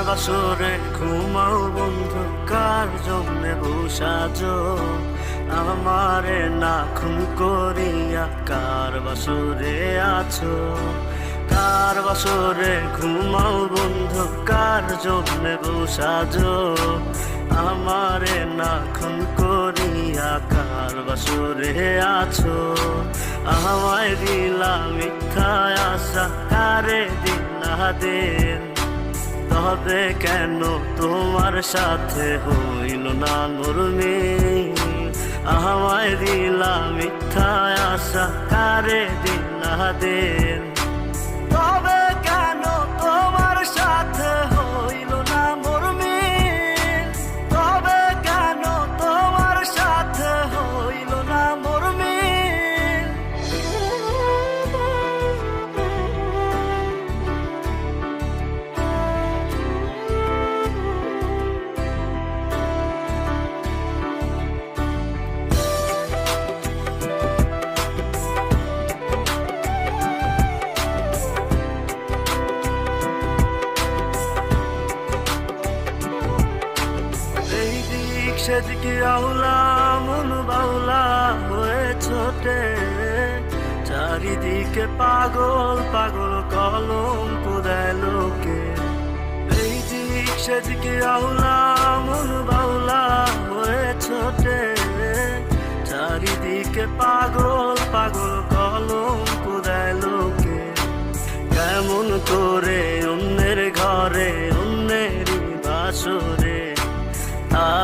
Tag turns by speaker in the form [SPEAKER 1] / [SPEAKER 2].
[SPEAKER 1] বাসরে ঘুমাও বন্ধু কার জন্য বসাজো আমারে না খুন করিয়া কার বাসরে আছো? কার বাসরে ঘুমাও বন্ধু কার জন্য বসাজো আমারে না খুন করিয়া কার বাসরে আছো? আমায় দিলা মিথ্যা আশা কারে দিন না তবে কেন তোমার সাথে হইল না নুরমি আমায় দিলাম মিথ্যা আশা কারে দিন না সেদিকে আউলা, মন বাউলা হয়ে ছোটে। চারিদিকে পাগল পাগল কলম দেয় লোকে। এই দিক সেদিকে আউলা, মন বাউলা হয়ে ছোটে। চারিদিকে পাগল পাগল কলম দেয় লোকে। কেমন করে অন্যের ঘরে অন্যেরই বাসরে